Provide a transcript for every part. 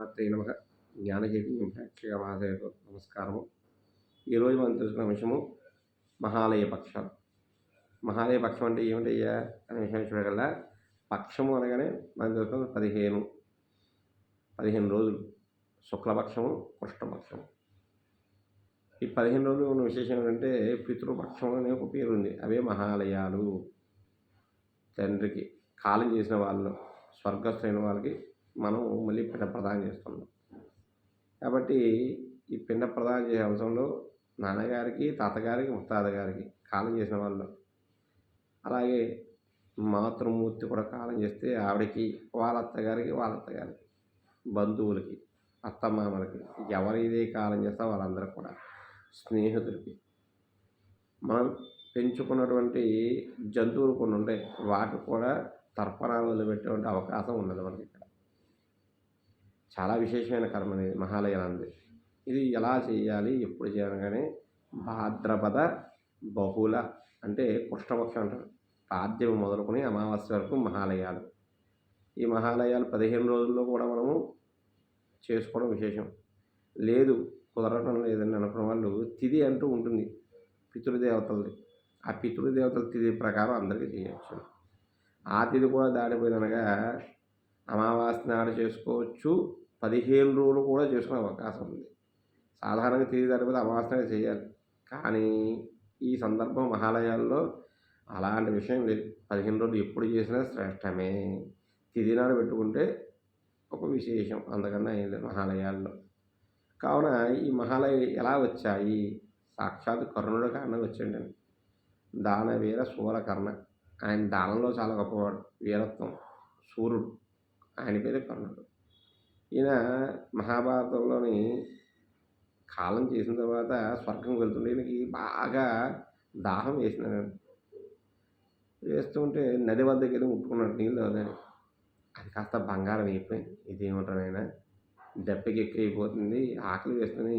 మాత్రే నమ. జ్ఞానజీవి ప్రేక్షక మహాదేవ నమస్కారము. ఈరోజు మనం తెలుసుకున్న విషయము మహాలయ పక్షం. మహాలయ పక్షం అంటే ఏమిటయ్యా అనే విషయం చూడగల పక్షము అనగానే మనం తెలుసుకున్న పదిహేను. పదిహేను రోజులు. శుక్లపక్షము కృష్ణపక్షము. ఈ పదిహేను రోజులు ఉన్న విశేషం ఏంటంటే పితృపక్షం అనే ఒక పేరు ఉంది. అవే మహాలయాలు. తండ్రికి కాలం చేసిన వాళ్ళు స్వర్గస్థైన వాళ్ళకి మనం మళ్ళీ పిండ ప్రదానం చేస్తున్నాం కాబట్టి ఈ పిండ ప్రదానం చేసే అంశంలో నాన్నగారికి తాతగారికి ముత్తాత గారికి కాలం చేసిన వాళ్ళు. అలాగే మాతృమూర్తి కూడా కాలం చేస్తే ఆవిడకి వాళ్ళ అత్తగారికి వాళ్ళ అత్తగారికి బంధువులకి అత్తమామలకి ఎవరిదే కాలం చేస్తా వాళ్ళందరూ కూడా స్నేహితులకి. మనం పెంచుకున్నటువంటి జంతువులు కొన్ని ఉంటాయి వాటికి కూడా తర్పణాలు వదిలిపెట్టేటువంటి అవకాశం ఉండదు మనకి ఇక్కడ. చాలా విశేషమైన కర్మ అనేది మహాలయానంది ఇది ఎలా చేయాలి ఎప్పుడు చేయాలి భాద్రపద బహుళ అంటే కృష్ణపక్షం అంటారు. పాద్యం మొదలుకొని అమావాస్య వరకు మహాలయాలు. ఈ మహాలయాలు పదిహేను రోజుల్లో కూడా మనము చేసుకోవడం విశేషం. లేదు కుదరటం లేదని అనుకున్న వాళ్ళు తిథి అంటూ ఉంటుంది పితృదేవతలది ఆ పితృదేవతల తిథి ప్రకారం అందరికీ చేయవచ్చు ఆ తిథి కూడా దాడిపోయిందనగా అమావాస్య నాడు చేసుకోవచ్చు పదిహేను రోజులు కూడా చేసుకునే అవకాశం ఉంది. సాధారణంగా తిరిగి తరగతి అమావాస్య చేయాలి. కానీ ఈ సందర్భం మహాలయాల్లో అలాంటి విషయం లేదు. పదిహేను రోజులు ఎప్పుడు చేసినా శ్రేష్టమే. తిథి నాడు పెట్టుకుంటే ఒక విశేషం. అందుకన్నా ఏం లేదు మహాలయాల్లో. కావున ఈ మహాలయ ఎలా వచ్చాయి? సాక్షాత్ కర్ణుడు కారణం వచ్చాడు దానవీర శూరకర్ణ ఆయన దానంలో చాలా గొప్పవాడు. వీరత్వం. సూర్యుడు. ఆయన పేరే కర్ణుడు. ఈయన మహాభారతంలోని కాలం చేసిన తర్వాత స్వర్గం వెళ్తుంటే ఈయనకి బాగా దాహం వేసినాడు వేస్తుంటే నది వద్దకి వెళ్ళి ముట్టుకున్నాడు నీళ్ళు అదని అది కాస్త బంగారం అయిపోయింది. ఇదేమంటారు ఆయన? దెబ్బకి ఎక్కువ అయిపోతుంది ఆకలి వేస్తుంది.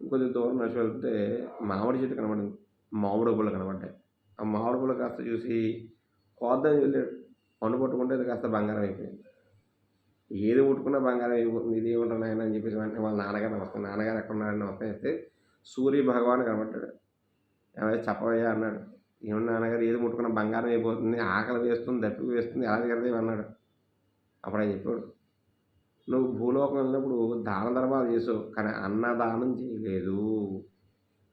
ఇంకొద్ది దూరం నడిచి వెళ్తే మామిడి చెట్టు కనబడింది. మామిడి పుల్ల కనబడ్డాయి. ఆ మామిడి పుల్ల కాస్త చూసి కోద్దని వెళ్ళాడు పండు పట్టుకుంటే అది కాస్త బంగారం అయిపోయింది. ఏది ఉట్టుకున్నా బంగారం అయిపోతుంది ఇది ఏముంటుంది ఆయన అని చెప్పేసి వెంటనే వాళ్ళ నాన్నగారు వస్తాను. నాన్నగారు ఎక్కడ ఉన్నాడని వస్తాను సూర్య భగవాన్ కనబడ్డాడు. ఏమైనా చెప్పవయ్యా అన్నాడు. ఏమన్నా నాన్నగారు ఏది ముట్టుకున్నా బంగారం అయిపోతుంది ఆకలి వేస్తుంది దప్పికి వేస్తుంది ఎలా జరుగుతుంది అన్నాడు. అప్పుడు ఆయన చెప్పాడు నువ్వు భూలోకం వెళ్ళినప్పుడు దాన ధర్మాలు చేసావు కానీ అన్నదానం చేయలేదు.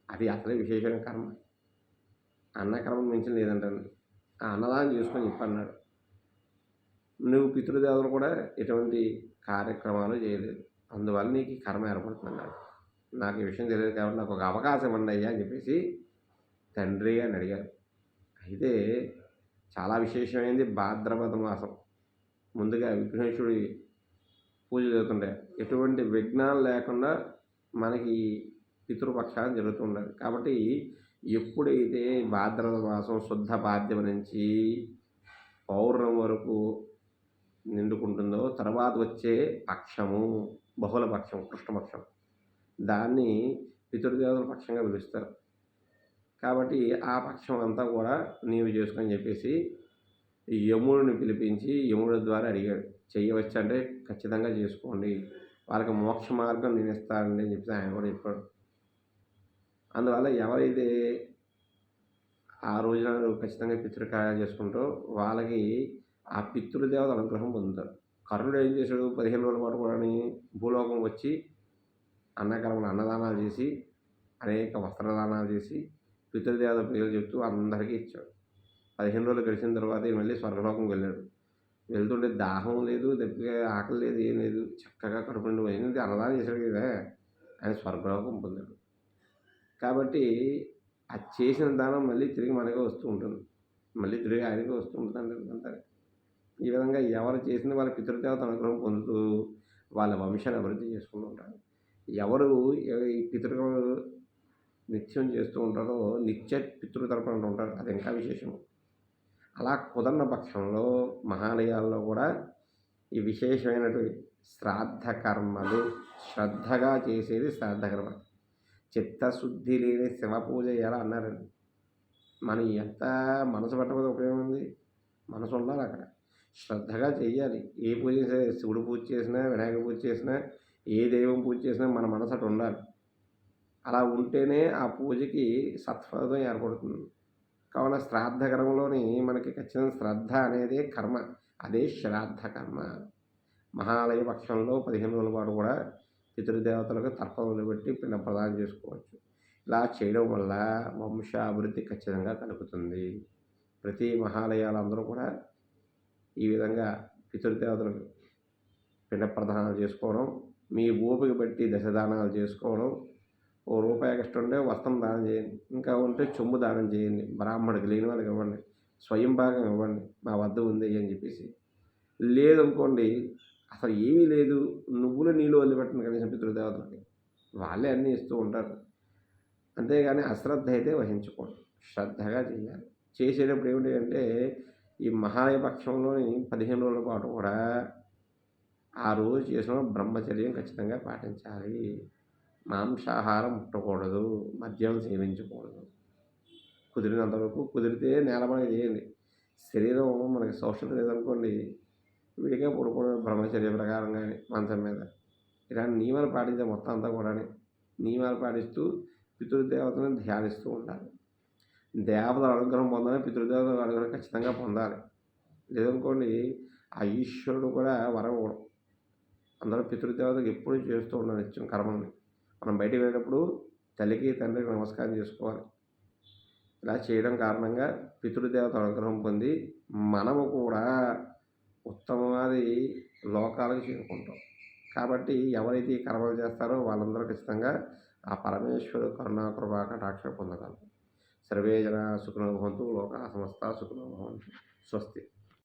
అది అసలే విశేషమైన కర్మ. అన్నకర్మ మించిన లేదంటాను ఆ అన్నదానం చేసుకొని చెప్పన్నాడు. నువ్వు పితృదేవతలు కూడా ఎటువంటి కార్యక్రమాలు చేయలేదు. అందువల్ల నీకు ఈ కర్మ ఏర్పడుతుందన్నాడు నాకు ఈ విషయం తెలియదు కాబట్టి నాకు ఒక అవకాశం ఇవ్వండి అయ్యా అని చెప్పేసి తండ్రి అని అడిగారు. అయితే చాలా విశేషమైంది భాద్రపద మాసం. ముందుగా విఘ్నేశ్వరుడి పూజ జరుగుతుండే. ఎటువంటి విఘ్నాలు లేకుండా మనకి పితృపక్షాలు జరుగుతుండాలి కాబట్టి ఎప్పుడైతే భాద్రపద మాసం శుద్ధ పాద్యం నుంచి పౌర్ణం వరకు నిండుకుంటుందో తర్వాత వచ్చే పక్షము బహుళ పక్షం కృష్ణపక్షం దాన్ని పితృదేవతల పక్షంగా పిలుస్తారు. కాబట్టి ఆ పక్షం అంతా కూడా నీవు చేసుకొని చెప్పేసి యముడిని పిలిపించి యముడి ద్వారా అడిగాడు. చేయవచ్చు అంటే ఖచ్చితంగా చేసుకోండి. వాళ్ళకి మోక్ష మార్గం నేను ఇస్తానండి అని చెప్పి ఆయన కూడా చెప్పాడు. అందువల్ల ఎవరైతే ఆ రోజున ఖచ్చితంగా పితృకార్యాలు చేసుకుంటూ వాళ్ళకి ఆ పితృదేవత అనుగ్రహం పొందుతారు. కర్ణుడు ఏం చేశాడు? పదిహేను రోజుల పాటు కూడా భూలోకం వచ్చి అన్నకరములు అన్నదానాలు చేసి అనేక వస్త్రదానాలు చేసి పితృదేవత పేర్లు చెప్తూ అందరికీ ఇచ్చాడు. పదిహేను రోజులు గడిచిన తర్వాత మళ్ళీ స్వర్గలోకం వెళ్ళాడు. వెళ్తుంటే దాహం లేదు దెబ్బగా ఆకలి లేదు ఏం లేదు. చక్కగా కడుపుండి పోయింది. అన్నదానం చేశాడు కదా. ఆయన స్వర్గలోకం పొందాడు. కాబట్టి అది చేసిన దానం మళ్ళీ తిరిగి మనకే వస్తూ ఉంటుంది. మళ్ళీ తిరిగి ఆయనకే వస్తూ ఉంటుంది అంటారు. ఈ విధంగా ఎవరు చేసిన వాళ్ళ పితృదేవత అనుగ్రహం పొందుతూ వాళ్ళ వంశాన్ని అభివృద్ధి చేసుకుంటూ ఉంటారు. ఎవరు ఈ పితృకలు నిత్యం చేస్తూ ఉంటారో నిత్య పితృతర్పణ ఉంటారు. అది ఇంకా విశేషము. అలా కుదరన పక్షంలో మహాలయాల్లో కూడా ఈ విశేషమైనటువంటి శ్రాద్ధ కర్మలు శ్రద్ధగా చేసేది శ్రాద్ధ కర్మ. చిత్తశుద్ధి లేని శివ పూజ ఎలా అన్నారండి? మనం ఎంత మనసు పట్టకపోతే ఉపయోగం ఉంది? మనసు ఉండాలి అక్కడ. శ్రద్ధగా చేయాలి ఏ పూజ చేసినా శివుడు పూజ చేసినా వినాయక పూజ చేసినా ఏ దైవం పూజ చేసినా మన మనసు అటు ఉండాలి. అలా ఉంటేనే ఆ పూజకి సత్ఫలితం ఏర్పడుతుంది. కావున శ్రాద్ధ కర్మలోని మనకి ఖచ్చితంగా శ్రద్ధ అనేది కర్మ. అదే శ్రాద్ధ కర్మ. మహాలయ పక్షంలో పదిహేను రోజుల పాటు కూడా పితృదేవతలకు తర్పణలు పెట్టి పిల్ల ప్రదానం చేసుకోవచ్చు. ఇలా చేయడం వల్ల వంశాభివృద్ధి ఖచ్చితంగా కలుగుతుంది. ప్రతి మహాలయాలందరూ కూడా ఈ విధంగా పితృదేవతలకు పిండ ప్రదానాలు చేసుకోవడం మీ ఓపిక బట్టి దశదానాలు చేసుకోవడం ఓ రూపాయి ఎక్స్ట్రా ఉంటే వస్త్రం దానం చేయండి ఇంకా ఉంటే చెంబు దానం చేయండి బ్రాహ్మడికి లేని వాళ్ళకి ఇవ్వండి స్వయం భాగం ఇవ్వండి మా వద్ద ఉంది అని చెప్పేసి. లేదనుకోండి అసలు ఏమీ లేదు నువ్వులు నీళ్ళు వదిలిపెట్టండి కనీసం పితృదేవతలకి వాళ్ళే అన్నీ ఇస్తూ ఉంటారు. అంతేగాని అశ్రద్ధ అయితే వహించుకోండి. శ్రద్ధగా చేయాలి. చేసేటప్పుడు ఏమిటి అంటే ఈ మహాయపక్షంలోని పదిహేను రోజుల పాటు కూడా ఆ రోజు చేసిన బ్రహ్మచర్యం ఖచ్చితంగా పాటించాలి. మాంసాహారం ముట్టకూడదు మద్యం సేవించకూడదు. కుదిరినంత వరకు కుదిరితే నేలమని చేయండి. శరీరం మనకి సోషల్ లేదనుకోండి విడిగా పడుకోవడం బ్రహ్మచర్య ప్రకారం కానీ మంచం మీద. ఇలాంటి నియమాలు పాటించే మొత్తం అంతా కూడా నియమాలు పాటిస్తూ పితృదేవతను ధ్యానిస్తూ ఉండాలి. దేవతల అనుగ్రహం పొందాలి పితృదేవతల అనుగ్రహం ఖచ్చితంగా పొందాలి. లేదనుకోండి ఆ ఈశ్వరుడు కూడా వరం ఇవ్వడం అందరూ పితృదేవతకు ఎప్పుడూ చేస్తూ ఉండాలి నిత్యం కర్మల్ని. మనం బయటికి వెళ్ళినప్పుడు తల్లికి తండ్రికి నమస్కారం చేసుకోవాలి. ఇలా చేయడం కారణంగా పితృదేవత అనుగ్రహం పొంది మనము కూడా ఉత్తమవాది లోకాలకు చేరుకుంటాం. కాబట్టి ఎవరైతే ఈ కర్మలు చేస్తారో వాళ్ళందరూ ఖచ్చితంగా ఆ పరమేశ్వరు కరుణాకృపా కటాక్ష పొందగలరు. సర్వే జన సుఖినో భవంతు లోకా సమస్త సుఖినో భవంతు స్వస్తి